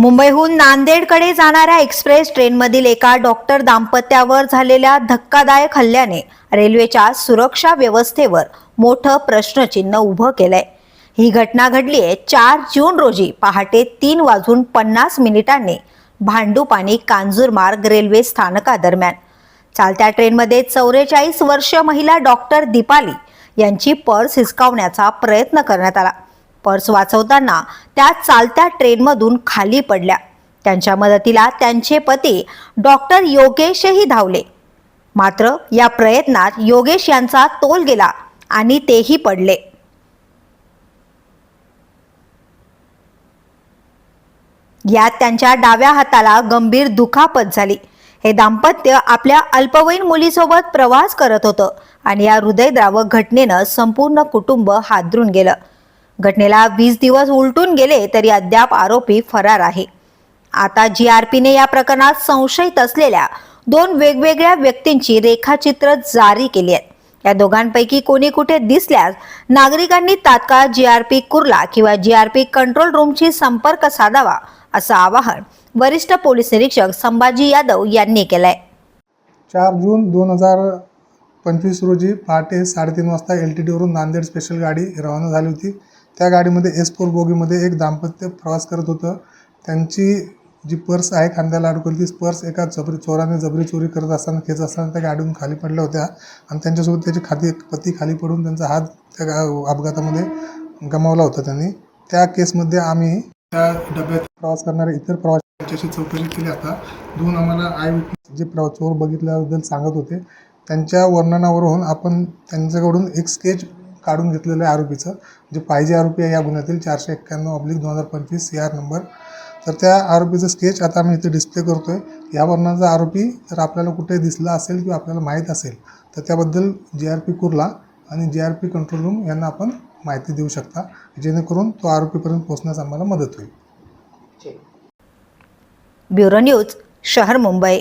मुंबईहून नांदेडकडे जाणाऱ्या एक्सप्रेस ट्रेनमधील एका डॉक्टर दाम्पत्यावर झालेल्या धक्कादायक हल्ल्याने रेल्वेच्या सुरक्षा व्यवस्थेवर मोठं प्रश्नचिन्ह उभं केलंय. ही घटना घडली आहे चार जून रोजी पहाटे तीन वाजून पन्नास मिनिटांनी भांडूपाणी कांजूरमार्ग रेल्वे स्थानकादरम्यान. चालत्या ट्रेनमध्ये चौवेचाळीस वर्ष महिला डॉक्टर दीपाली यांची पर्स हिसकावण्याचा प्रयत्न करण्यात आला. पर्स वाचवताना त्या चालत्या ट्रेनमधून खाली पडल्या. त्यांच्या मदतीला त्यांचे पती डॉक्टर योगेशही धावले. मात्र या प्रयत्नात योगेश यांचा तोल गेला आणि तेही पडले. यात त्यांच्या डाव्या हाताला गंभीर दुखापत झाली. हे दाम्पत्य आपल्या अल्पवयीन मुलीसोबत प्रवास करत होतं आणि या हृदयद्रावक घटनेनं संपूर्ण कुटुंब हादरून गेलं. घटनेला वीस दिवस उलटून गेले तरी अद्याप आरोपी फरार आहे. आता जी आर पीने या प्रकरणात संशयित असलेल्या दोन वेगवेगळ्या व्यक्तींची रेखाचित्र जारी केली आहेत. या दोघांपैकी कोणी कुठे दिसल्यास नागरिकांनी तात्काळ जी आर पी कुर्ला किंवा जी आर पी कंट्रोल रूमशी संपर्क साधावा असं आवाहन वरिष्ठ पोलीस निरीक्षक संभाजी यादव यांनी केलंय. चार जून दोन हजार पंचवीस रोजी पहाटे साडेतीन वाजता एल टी डीवरून नांदेड स्पेशल गाडी रवाना झाली होती. त्या गाडीमध्ये एस फोर बोगीमध्ये एक दाम्पत्य प्रवास करत होतं. त्यांची जी पर्स आहे खांद्याला अडकवली ती पर्स एका जबरी चोराने जबरी चोरी करत असताना खेच असताना त्या गाडीहून खाली पडल्या होत्या. आणि त्यांच्यासोबत त्याची खाती पती खाली पडून त्यांचा हात त्या अपघातामध्ये गमावला होता त्यांनी. त्या केसमध्ये आम्ही त्या डब्यात प्रवास करणारे इतर प्रवासी त्यांच्याशी चौकशी केली. आता दोन आम्हाला आय विटनेस जे प्रवा चोर बघितल्याबद्दल सांगत होते. त्यांच्या वर्णनावरून आपण त्यांच्याकडून एक स्केच काढून घेतलेलं आहे आरोपीचं. जे पाहिजे आरोपी आहे या गुन्ह्यातील चारशे एक्क्याण्णव ऑब्लिक दोन हजार पंचवीस सी आर नंबर तर त्या आरोपीचं स्केच आता आम्ही इथे डिस्प्ले करतो आहे या वर्णाचा आरोपी जर आपल्याला कुठे दिसला असेल किंवा आपल्याला माहीत असेल तर त्याबद्दल जी आर पी कुर्ला आणि G R P control room यांना आपण माहिती देऊ शकता. जेणेकरून तो आरोपीपर्यंत पोहोचण्यास आम्हाला मदत होईल. ब्युरो न्यूज शहर मुंबई.